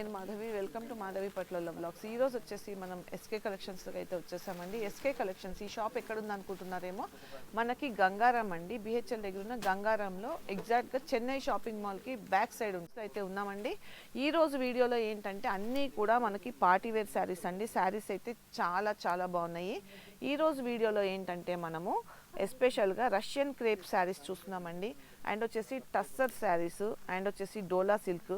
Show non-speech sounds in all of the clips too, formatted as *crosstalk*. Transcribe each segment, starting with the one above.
నేను Madhavi. Welcome to Madhavi పట్ల blogs ఈ రోజు వచ్చేసి మనం ఎస్కే కలెక్షన్స్కి అయితే వచ్చేసామండి. ఎస్కే కలెక్షన్స్ ఈ షాప్ ఎక్కడుంది అనుకుంటున్నారేమో మనకి గంగారాం అండి. బిహెచ్ఎల్ దగ్గర ఉన్న గంగారాంలో ఎగ్జాక్ట్గా చెన్నై షాపింగ్ మాల్కి బ్యాక్ సైడ్ అయితే ఉన్నామండి. ఈ రోజు వీడియోలో ఏంటంటే అన్నీ కూడా మనకి పార్టీ వేర్ శారీస్ అండి. శారీస్ అయితే చాలా చాలా బాగున్నాయి. ఈ రోజు వీడియోలో ఏంటంటే మనము ఎస్పెషల్గా రష్యన్ క్రేప్ శారీస్ చూస్తున్నామండి. అండ్ వచ్చేసి టస్సర్ శారీస్ అండ్ వచ్చేసి డోలా సిల్క్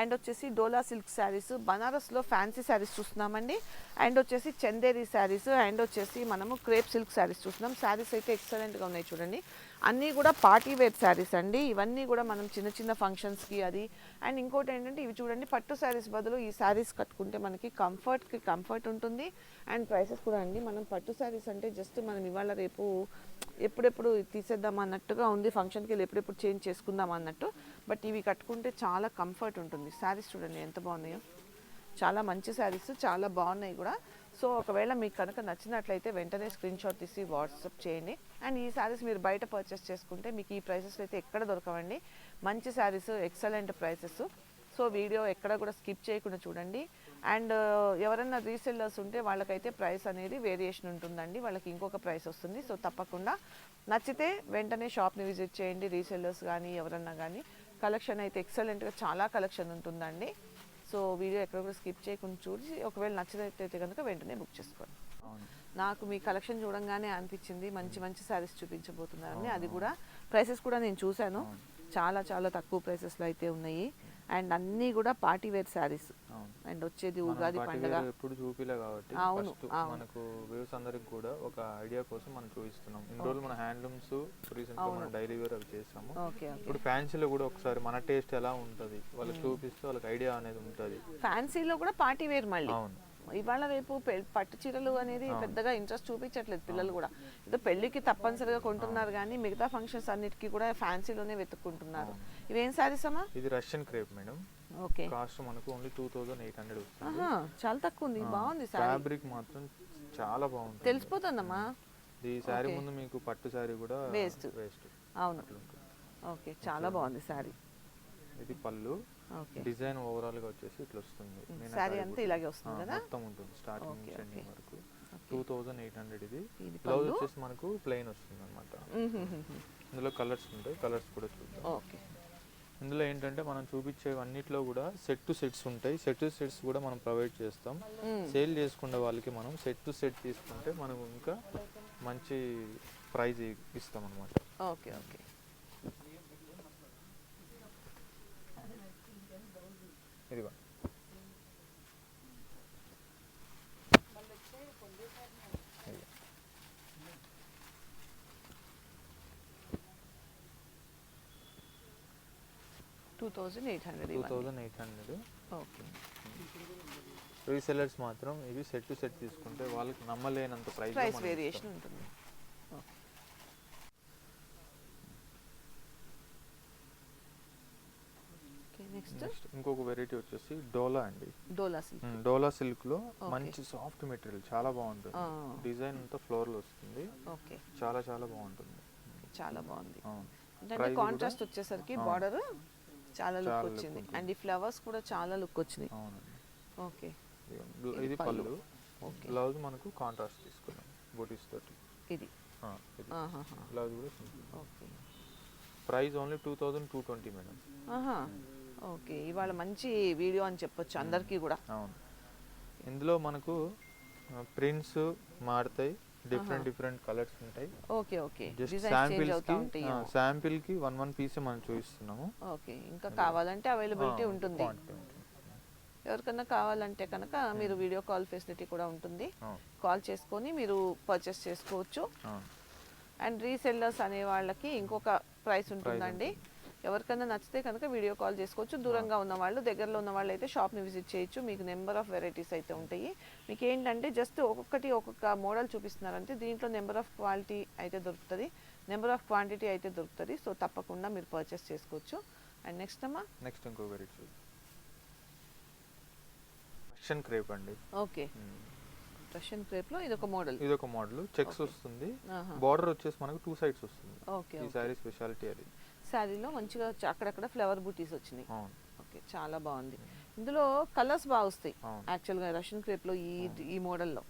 అండ్ వచ్చేసి డోలా సిల్క్ శారీస్ బనారస్లో ఫ్యాన్సీ శారీస్ చూస్తున్నామండి. అండ్ వచ్చేసి చందేరి శారీస్ అండ్ వచ్చేసి మనము క్రేప్ సిల్క్ శారీస్ చూస్తున్నాం. శారీస్ అయితే ఎక్సలెంట్గా ఉన్నాయి చూడండి. అన్నీ కూడా పార్టీ వేర్ శారీస్ అండి. ఇవన్నీ కూడా మనం చిన్న చిన్న ఫంక్షన్స్కి అది. అండ్ ఇంకోటి ఏంటంటే ఇవి చూడండి పట్టు శారీస్ బదులు ఈ శారీస్ కట్టుకుంటే మనకి కంఫర్ట్కి కంఫర్ట్ ఉంటుంది. అండ్ ప్రైసెస్ కూడా అండి. మనం పట్టు శారీస్ అంటే జస్ట్ మనం ఇవాళ రేపు ఎప్పుడెప్పుడు తీసేద్దాం అన్నట్టుగా ఉంది. ఫంక్షన్కి వెళ్ళి ఎప్పుడెప్పుడు చేంజ్ చేసుకుందాం అన్నట్టు. బట్ ఇవి కట్టుకుంటే చాలా కంఫర్ట్ ఉంటుంది. శారీస్ చూడండి ఎంత బాగున్నాయో. చాలా మంచి శారీస్ చాలా బాగున్నాయి కూడా. సో ఒకవేళ మీకు కనుక నచ్చినట్లయితే వెంటనే స్క్రీన్ షాట్ తీసి వాట్సాప్ చేయండి. అండ్ ఈ శారీస్ మీరు బయట పర్చేస్ చేసుకుంటే మీకు ఈ ప్రైసెస్ అయితే ఎక్కడ దొరకవండి. మంచి sarees excellent prices. So video ఎక్కడ కూడా స్కిప్ చేయకుండా చూడండి. అండ్ ఎవరైనా రీసెల్లర్స్ ఉంటే వాళ్ళకైతే ప్రైస్ అనేది వేరియేషన్ ఉంటుందండి. వాళ్ళకి ఇంకొక ప్రైస్ వస్తుంది. సో తప్పకుండా నచ్చితే వెంటనే షాప్ని విజిట్ చేయండి. రీసెల్లర్స్ కానీ ఎవరన్నా కానీ. కలెక్షన్ అయితే ఎక్సలెంట్గా చాలా కలెక్షన్ ఉంటుందండి. సో వీడియో ఎక్కడ కూడా స్కిప్ చేయకుండా చూసి ఒకవేళ నచ్చినట్లయితే కనుక వెంటనే బుక్ చేసుకోండి. నాకు మీ కలెక్షన్ చూడంగానే అనిపించింది మంచి మంచి శారీస్ చూపించబోతున్నారని. అది కూడా ప్రైసెస్ కూడా నేను చూశాను. చాలా చాలా తక్కువ ప్రైసెస్లో అయితే ఉన్నాయి. అండ్ అన్నీ కూడా పార్టీ వేర్ శారీస్. అండ్ వచ్చేది ఉగాది పండుగ. ఎప్పుడు చూపిలే కాబట్టి అవును. మనకు వ్యూస్ అందరికి కూడా ఒక ఐడియా కోసం మనం చూపిస్తున్నాం. ఇన్ని రోజులు మన హ్యాండ్లూమ్స్ రీసెంట్గా మనం డైలీ వేర్ అవి చేసాము. Okay okay. ఇప్పుడు ఫ్యాన్సీలో కూడా ఒకసారి మన టేస్ట్ ఎలా ఉంటది వాళ్ళకి చూపిస్తే వాళ్ళకి ఐడియా అనేది ఉంటది. ఫ్యాన్సీలో కూడా పార్టీ వేర్ మళ్ళీ. అవును. ఇవాళ రేపు పట్టు చీరలు అనేది పెద్దగా ఇంట్రెస్ట్ చూపించట్లేదు పిల్లలు కూడా. ఏదో పెళ్ళికి తప్పనిసరిగా కొంటున్నారు కానీ మిగతా ఫంక్షన్స్ అన్నిటికీ కూడా ఫ్యాన్సీలోనే వెతుక్కుంటున్నారు. ఇవేం శారీస్ అమ్మా? ఇది Russian crepe madam. Okay. Cost మనకు only two thousand eight hundred వస్తుంది. చాలా తక్కువ ఉంది. బాగుంది ఫ్యాబ్రిక్ మాత్రం చాలా బాగుంటుంది. తెలిసిపోతుందమ్మా? ఈ శారీ ముందు మీకు పట్టు శారీ కూడా Waste. వేస్ట్. అవును. ఓకే చాలా బాగుంది శారీ. ఇది పళ్ళు. ఓకే. డిజైన్ ఓవరాల్గా వచ్చేసి ఇట్లా వస్తుంది. శారీ అంతా. ఇలాగే వస్తుంది కదా? మొత్తం ఉంటుంది. స్టార్టింగ్ నుంచి ఎండింగ్. వరకు. టూ థౌజండ్ ఎయిట్ హండ్రెడ్ ఇది. ఇది బ్లౌజ్ వచ్చేసి మనకు ప్లెయిన్ వస్తుంది అనమాట. ఇందులో కలర్స్ ఉంటాయి. కలర్స్ కూడా చూద్దాం. ఓకే. ఇందులో ఏంటంటే మనం చూపించే అన్నిట్లో కూడా సెట్ టు సెట్స్ ఉంటాయి. సెట్ టు సెట్స్ కూడా మనం ప్రొవైడ్ చేస్తాం. సేల్ చేసుకునే వాళ్ళకి మనం సెట్ టు సెట్ తీసుకుంటే మనం ఇంకా మంచి ప్రైజ్ ఇస్తాం అనమాట okay okay. Two thousand eight hundred two thousand eight hundred. Okay. Resellers మాత్రం ఇవి సెట్ టు సెట్ తీసుకుంటే వాళ్ళకి నమ్మలేనంత ప్రైస్ ప్రైస్ వేరియేషన్ ఉంటుంది. నెక్స్ట్ ఇంకొక వెరైటీ వచ్చేసి డోలా అండి. డోలా సిల్క్ డోలా సిల్క్లో మంచి సాఫ్ట్ మెటీరియల్ చాలా బాగుంటుంది. డిజైన్ అంతా ఫ్లోర్లో వస్తుంది. ఓకే. చాలా చాలా బాగుంటుంది. చాలా బాగుంది. అంటే కాంట్రాస్ట్ వచ్చేసరికి బార్డర్ చాలా లుక్ వచ్చింది. అండ్ ఈ ఫ్లవర్స్ కూడా చాలా లుక్ అవునండి. ఓకే ఇది పళ్ళు. బ్లౌజ్ మనకు కాంట్రాస్ట్ తీసుకున్నాం బూటీస్ తోటి. ఇది. బ్లౌజ్ కూడా okay price only two thousand two twenty madam ఆహా. ఓకే ఇవాళ మంచి వీడియో అని చెప్పొచ్చు అందరికీ కూడా. అవును. ఇందులో మనకు ప్రింట్స్ మారుతాయి. డిఫరెంట్ డిఫరెంట్ కలర్స్ ఉంటాయి. Okay okay. జస్ట్ శాంపిల్స్కి శాంపిల్కి వన్ వన్ పీస్ మనం చూపిస్తున్నాము. ఓకే ఇంకా కావాలంటే అవైలబిలిటీ ఉంటుంది. ఎవరికన్నా కావాలంటే కనుక మీరు వీడియో కాల్ ఫెసిలిటీ కూడా ఉంటుంది. కాల్ చేసుకొని మీరు పర్చేస్ చేసుకోవచ్చు. అండ్ రీసెల్లర్స్ అనే వాళ్ళకి ఇంకొక ప్రైస్ ఉంటుందండి. ఎవరికైనా నచ్చితే కనుక వీడియో కాల్ చేసుకోవచ్చు. దూరంగా ఉన్న వాళ్ళు దగ్గరలో ఉన్న వాళ్ళు అయితే షాప్ని విజిట్ చేయొచ్చు. మీకు నెంబర్ ఆఫ్ వెరైటీస్ అయితే ఉంటాయి. మీకు ఏంటంటే జస్ట్ ఒక్కొక్కటి ఒక్కొక్క మోడల్ చూపిస్తున్నారంటే దీంట్లో నెంబర్ ఆఫ్ క్వాలిటీ అయితే దొరుకుతుంది. నెంబర్ ఆఫ్ క్వాంటిటీ అయితే దొరుకుతుంది. సో తప్పకుండా మీరు పర్చేస్ చేసుకోవచ్చు. అండ్ నెక్స్ట్ అమ్మా? నెక్స్ట్ ఇంకో వెరైటీ రష్యన్ క్రేప్ అండి. ఓకే. రష్యన్ క్రేప్లో ఇది ఒక మోడల్. ఇది ఒక మోడల్. చెక్స్. వస్తుంది. బార్డర్ వచ్చేసి మనకు టూ సైడ్స్ వస్తుంది. ఓకే ఈ శారీ స్పెషాలిటీ అది. శారీలో మంచిగా అక్కడక్కడ ఫ్లవర్ బూటీస్ వచ్చినాయి. ఓకే చాలా బాగుంది. ఇందులో కలర్స్ బాగా వస్తాయి. యాక్చువల్గా రష్యన్ క్రేప్లో ఈ ఈ మోడల్లో.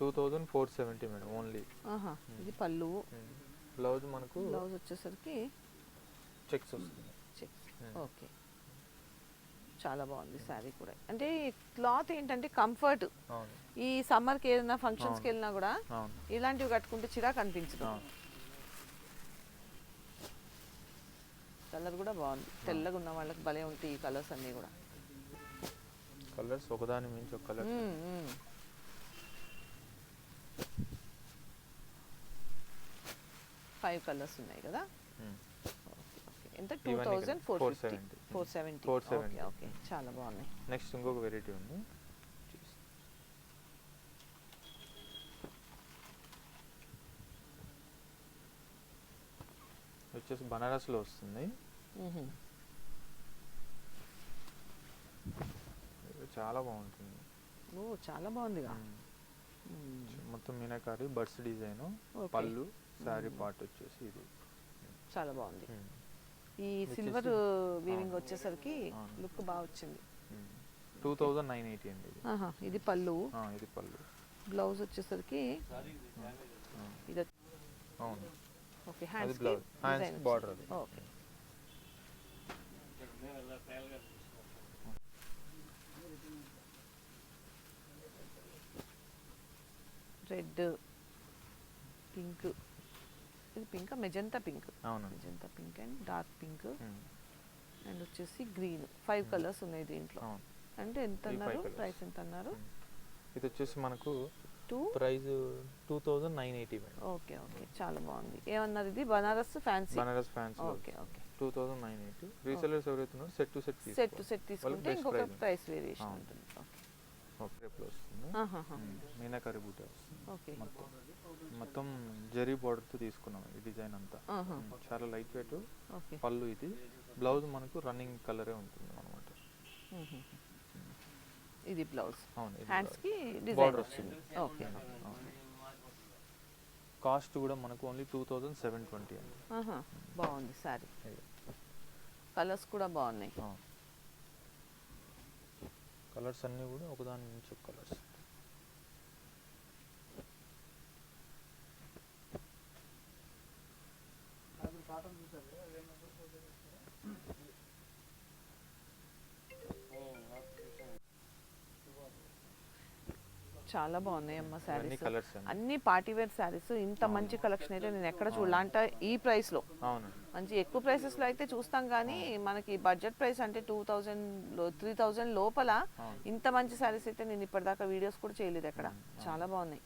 Two thousand four seventy madam only. ఆహా ఇది పళ్ళు. బ్లౌజ్ మనకు బ్లౌజ్ వచ్చేసరికి చెక్స్ వస్తుంది. చెక్స్. ఓకే. చాలా బాగుంది శారీ కూడా. అంటే క్లాత్ ఏంటంటే కంఫర్ట్. ఈ సమ్మర్కి ఏదైనా ఫంక్షన్స్కి. వెళ్ళినా కూడా ఇలాంటివి కట్టుకుంటే చిరాకు అనిపించదు. కలర్ కూడా బాగుంది. తెల్లగా ఉన్న వాళ్ళకి భలే ఉంటాయి ఈ కలర్స్ అన్నీ కూడా. కలర్స్ ఒకదాని మించి ఒక కలర్. ఫైవ్ కలర్స్ ఉన్నాయి కదా? ఎంత? Two thousand four 470. Fifty four seventy 470. Okay okay చాలా బాగున్నాయి. నెక్స్ట్ ఇంకొక వెరైటీ ఉంది. వచ్చేసి బనారస్లో వస్తుంది చాలా బాగుంటుంది ఓ చాలా. మ్మ్. మొత్తం మీనాకారి బర్డ్స్ డిజైన్. పళ్ళు శారీ. పార్ట్ వచ్చేసి ఇది చాలా బాగుంది. ఈ సిల్వర్ వీవింగ్. వచ్చేసరికి. లుక్ బాగా వచ్చింది. టూ థౌజండ్ నైన్ ఎయిటీ అండి ఇది పళ్ళు ఇది పళ్ళు బ్లౌజ్ వచ్చేసరికి ఇది అవును okay hands blouse hands border అది. ఓకే. Red pink. ఇది పింక్? Magenta pink. అవునండి magenta pink and dark pink. And వచ్చేసి గ్రీన్. ఫైవ్. కలర్స్ ఉన్నాయి దీంట్లో. అవును. అంటే ఎంత అన్నారు. ప్రైస్ ఎంత అన్నారు. ఇది వచ్చేసి మనకు two? Price two thousand nine eighty madam. Okay okay. చాలా బాగుంది. ఏమన్నారు ఇది? Banaras fancy? Banaras fans okay okay. Two thousand nine eighty. Resellers ఎవరైతే ఉన్నారో set to set set to set తీసుకుంటే ఇంకొక. Price variation. ఉంటుంది. ఓకే. వస్తుంది. మీనాకరి బూట ఓకే. మొత్తం. మొత్తం జరీ బార్డర్తో తీసుకున్నాం ఈ డిజైన్ అంతా. చాలా లైట్ వెయిట్ ఓకే. పళ్ళు ఇది. బ్లౌజ్ మనకు రన్నింగ్ కలరే ఉంటుంది అనమాట. ఇది బ్లౌజ్. అవును ఇది హ్యాండ్స్కి డిజైన్ వచ్చింది ఓకే కాస్ట్ కూడా మనకు only two thousand seven twenty అండి. ఆహా. బాగుంది సారీ. కలర్స్ కూడా బాగున్నాయి. కలర్స్ అన్నీ కూడా ఒకదాని నుంచి ఒక కలర్స్ చాలా బాగున్నాయి అమ్మ శారీస్. అన్ని పార్టీ వేర్ శారీస్. ఇంత మంచి కలెక్షన్ అయితే నేను ఎక్కడ చూడలే. అంటే ఈ ప్రైస్లో. మంచి ఎక్కువ ప్రైసెస్లో అయితే చూస్తాం కానీ మనకి బడ్జెట్ ప్రైస్ అంటే టూ థౌజండ్ త్రీ థౌజండ్ లోపల ఇంత మంచి శారీస్ అయితే నేను ఇప్పటిదాకా వీడియోస్ కూడా చేయలేదు ఎక్కడ. చాలా బాగున్నాయి.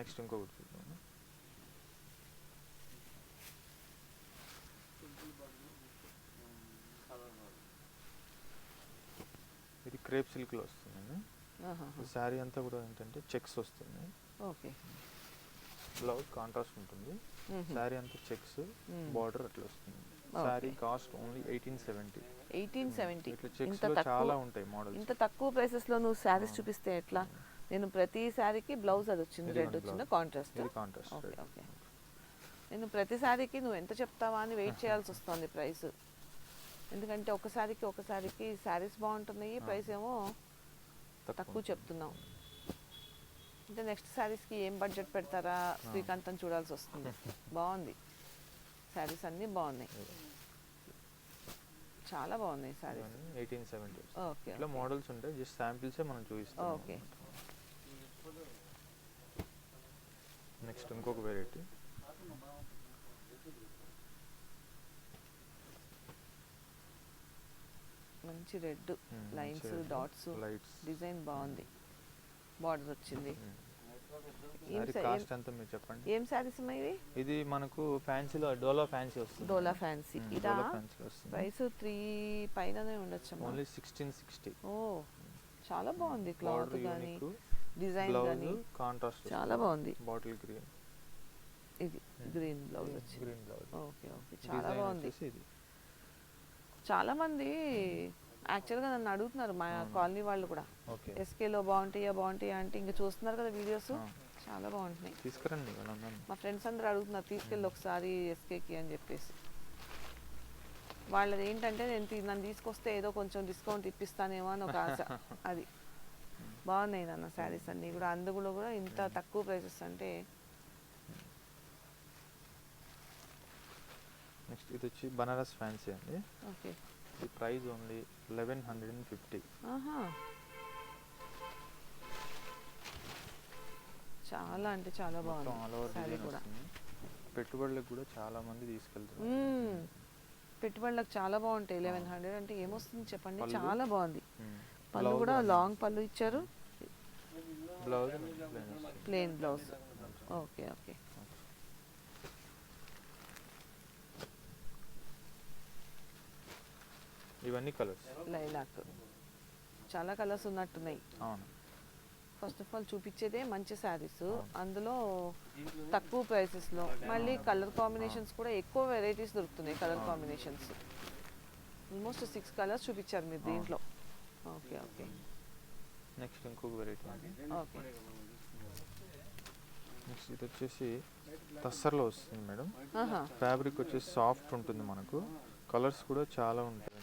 నెక్స్ట్ ఇంకొకటి ఇది క్రేప్ సిల్క్లో వస్తుంది ఆహాహా. శారీ అంతా కూడా ఏంటంటే చెక్స్ వస్తుంది ఓకే. బ్లౌజ్ కాంట్రాస్ట్ ఉంటుంది. శారీ అంతా చెక్స్. బార్డర్ అట్లా వస్తుంది. Saree cost only eighteen seventy. Eighteen seventy. ఇంత చాలా ఉంటాయి మోడల్స్. ఇంత తక్కువ ప్రైసెస్లో నువ్వు శారీస్ చూపిస్తే ఎట్లా? నేను ప్రతి శారీకి బ్లౌజ్ అది వచ్చింది. రెడ్ వచ్చింది. Contrast contrast okay okay. నేను ప్రతి శారీకి నువ్వు ఎంత చెప్తావా అని వెయిట్ చేయాల్సి వస్తుంది ప్రైస్. ఎందుకంటే ఒక శారీకి ఒక శారీకి శారీస్ బాగుంటున్నాయి. ప్రైస్ ఏమో తక్కువ. చెప్తున్నావు. అంటే నెక్స్ట్ శారీస్కి ఏం బడ్జెట్ పెడతారా? శ్రీకాంత్ అని చూడాల్సి వస్తుంది. *laughs* బాగుంది. శారీస్ అన్నీ బాగున్నాయి. చాలా బాగున్నాయి శారీస్. ఎయిటీన్ సెవెంటీ ఓకే ఇట్లా మోడల్స్ ఉంటాయి జస్ట్ శాంపిల్సే మనం చూపిస్తాం Okay. నెక్స్ట్ ఇంకొక వెరైటీ మంచి రెడ్ లైన్స్ డాట్స్ డిజైన్ బాగుంది. బార్డర్ వచ్చింది. చెప్పండి? ఏం అమ్మా ఇవి? ఇది మనకు ఫ్యాన్సీలో డోలా ఫ్యాన్సీ వస్తుంది. డోలా ఫ్యాన్సీ. ఇదా? డోలా ఫ్యాన్సీ వస్తుంది. ప్రైస్ త్రీ పైననే ఉండొచ్చమ్మా. Only sixteen sixty. ఓ చాలా బాగుంది క్లాత్ కానీ డిజైన్ కానీ కాంట్రాస్ట్ చాలా బాగుంది. బాటిల్ గ్రీన్ ఇది గ్రీన్ బ్లౌజ్ వచ్చింది. Green blouse. Okay okay. చాలా బాగుంది. ఇది. చాలా మంది యాక్చువల్గా నన్ను అడుగుతున్నారు మా. కాలనీ వాళ్ళు కూడా. ఎస్కేలో బాగుంటాయా బాగుంటాయా అంటే ఇంకా చూస్తున్నారు కదా వీడియోస్. చాలా బాగుంటున్నాయి. తీసుకురండి మా ఫ్రెండ్స్ అందరూ అడుగుతున్నారు తీసుకెళ్ళి ఒకసారి ఎస్కేకి అని చెప్పేసి. వాళ్ళది ఏంటంటే నేను నన్ను తీసుకొస్తే ఏదో కొంచెం డిస్కౌంట్ ఇప్పిస్తానేమో అని ఒక ఆశ. *laughs* అది. బాగున్నాయి నాన్న శారీస్ అన్నీ కూడా. అందులో కూడా ఇంత తక్కువ ప్రైసెస్ అంటే నెక్స్ట్ ఇది వచ్చి బనారస్ ఫ్యాన్సీ అండి. ఓకే. ఈ price only eleven hundred and fifty. ఆహా. చాలా అంటే చాలా మొత్తం ఆల్ బాగుంది ఓవర్ శారీ కూడా. పెట్టుబడులకు కూడా చాలా మంది తీసుకెళ్తున్నారు. మ్మ్. పెట్టుబడులకు చాలా బాగుంటాయి. లెవెన్ హండ్రెడ్ అంటే ఏమొస్తుంది చెప్పండి? చాలా బాగుంది. పళ్ళు కూడా లాంగ్ పళ్ళు ఇచ్చారు. Blouse plain blouse okay okay. ఇవన్నీ కలర్స్ లైలాక్ చాలా కలర్స్ ఉన్నట్టున్నాయి. అవును. ఫస్ట్ ఆఫ్ ఆల్ చూపించేదే మంచి శారీస్. అందులో తక్కువ ప్రైసెస్లో మళ్ళీ కలర్ కాంబినేషన్స్ కూడా ఎక్కువ వెరైటీస్ దొరుకుతున్నాయి colour. Combinations almost six colours చూపించారు మీరు. దీంట్లో. ఓకే ఓకే నెక్స్ట్ ఇంకొక వెరైటీ ఓకే నెక్స్ట్ ఇది వచ్చేసి టస్సర్లో వస్తుంది మేడం. ఫ్యాబ్రిక్ వచ్చేసి సాఫ్ట్ ఉంటుంది మనకు. కలర్స్ కూడా చాలా ఉంటాయండి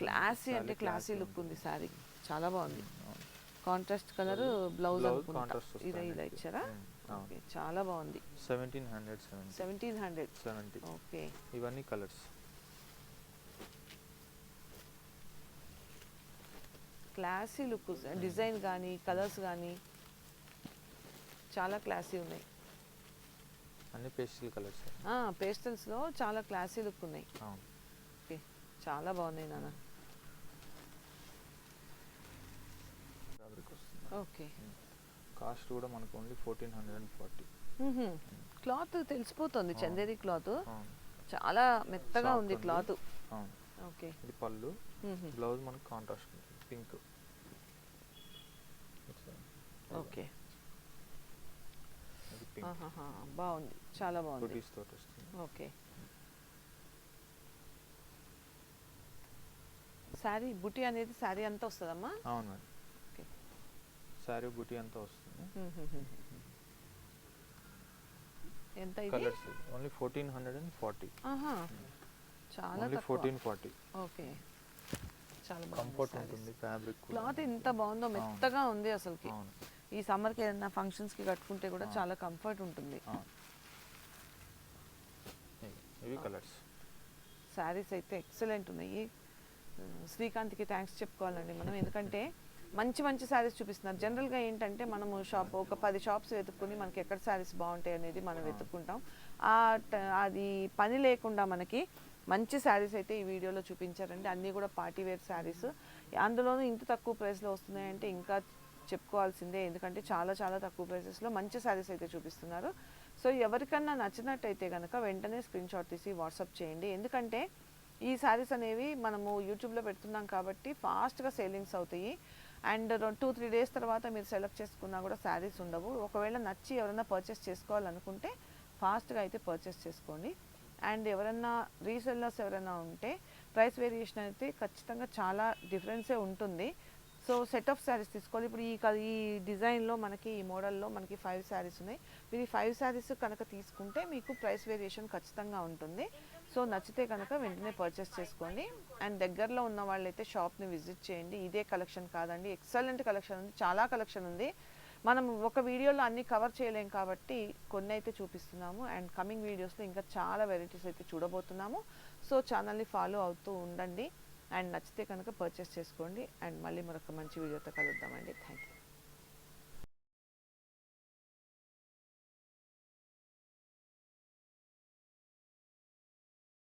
క్లాసీ అంటే క్లాసీ లుక్ ఉంది శారీ చాలా బాగుంది. కాంట్రాస్ట్ కలర్ బ్లౌజ్ అనుకుంటా. ఇలా. ఇచ్చారా? ఓకే చాలా బాగుంది. Seventeen hundred seventy seventeen hundred seventy okay ఇవన్నీ కలర్స్ క్లాసీ లుక్ డిజైన్ కానీ కలర్స్ కానీ చాలా క్లాసీ ఉన్నాయి. అన్ని పేస్టల్ కలర్స్. పేస్టల్స్లో చాలా క్లాసీ లుక్ ఉన్నాయి. ఓకే చాలా బాగున్నాయి నాన్న. ఓకే. కాస్ట్ కూడా మనకు only fourteen hundred and forty. Cloth తెలిసిపోతుంది. చందేరి క్లాత్. చాలా మెత్తగా ఉంది. క్లాత్. ఓకే. ఇది పళ్ళు. బ్లౌజ్ మనకు కాంట్రాస్ట్ పింక్. ఓకే. బాగుంది. చాలా బాగుంది. బుటీస్ తోటి వస్తుంది. ఓకే. శారీ బుటీ అనేది శారీ అంతా వస్తుందమ్మా? అవును మేడం. ఓకే. శారీ బుటీ అంతా వస్తుంది. ఎంత ఇది? Colours only fourteen hundred and forty ఆహా. చాలా ఓన్లీ తక్కువ. Fourteen forty okay. చాలా కంఫర్ట్ బాగుంది ఉంటుంది ఫ్యాబ్రిక్ క్లాత్ ఎంత బాగుందో. మెత్తగా ఉంది అసలుకి. అవును. ఈ సమ్మర్కి ఏదైనా ఫంక్షన్స్కి కట్టుకుంటే కూడా. చాలా కంఫర్ట్ ఉంటుంది. ఇవి- కలర్స్ శారీస్ అయితే ఎక్సలెంట్ ఉన్నాయి. శ్రీకాంత్కి థ్యాంక్స్ చెప్పుకోవాలండి మనం. ఎందుకంటే *laughs* మంచి మంచి శారీస్ చూపిస్తున్నారు. జనరల్గా ఏంటంటే మనము షాప్ ఒక పది షాప్స్ వెతుక్కుని మనకి ఎక్కడ శారీస్ బాగుంటాయి అనేది మనం. వెతుక్కుంటాం. అది పని లేకుండా మనకి మంచి శారీస్ అయితే ఈ వీడియోలో చూపించారండి. అన్నీ కూడా పార్టీ వేర్ శారీస్ అందులోనూ ఇంత తక్కువ ప్రైస్లో వస్తున్నాయంటే ఇంకా చెప్పుకోవాల్సిందే. ఎందుకంటే చాలా చాలా తక్కువ ప్రైసెస్లో మంచి శారీస్ అయితే చూపిస్తున్నారు. సో ఎవరికన్నా నచ్చినట్టయితే కనుక వెంటనే స్క్రీన్ షాట్ తీసి వాట్సాప్ చేయండి. ఎందుకంటే ఈ శారీస్ అనేవి మనము యూట్యూబ్లో పెడుతున్నాం కాబట్టి ఫాస్ట్గా సేలింగ్స్ అవుతాయి అండ్ టూ త్రీ డేస్ తర్వాత మీరు సెలెక్ట్ చేసుకున్నా కూడా శారీస్ ఉండవు. ఒకవేళ నచ్చి ఎవరైనా పర్చేస్ చేసుకోవాలనుకుంటే ఫాస్ట్గా అయితే పర్చేస్ చేసుకోండి. అండ్ ఎవరన్నా రీసెల్లర్స్ ఎవరైనా ఉంటే ప్రైస్ వేరియేషన్ అయితే ఖచ్చితంగా చాలా డిఫరెన్సే ఉంటుంది. సో సెట్ ఆఫ్ శారీస్ తీసుకోవాలి ఇప్పుడు ఈ ఈ డిజైన్లో మనకి ఈ మోడల్లో మనకి ఫైవ్ శారీస్ ఉన్నాయి. మీరు ఈ ఫైవ్ శారీస్ కనుక తీసుకుంటే మీకు ప్రైస్ వేరియేషన్ ఖచ్చితంగా ఉంటుంది. సో నచ్చితే కనుక వెంటనే పర్చేస్ చేసుకోండి. అండ్ దగ్గరలో ఉన్న వాళ్ళైతే షాప్ని విజిట్ చేయండి. ఇదే కలెక్షన్ కాదండి. ఎక్సలెంట్ కలెక్షన్ ఉంది. చాలా కలెక్షన్ ఉంది. మనం ఒక వీడియోలో అన్ని కవర్ చేయలేం కాబట్టి కొన్ని అయితే చూపిస్తున్నాము. అండ్ కమింగ్ వీడియోస్లో ఇంకా చాలా వెరైటీస్ అయితే చూడబోతున్నాము. సో ఛానల్ని ఫాలో అవుతూ ఉండండి. అండ్ నచ్చితే కనుక పర్చేస్ చేసుకోండి. అండ్ మళ్ళీ మరొక మంచి వీడియోతో కలుద్దామండి. Thank you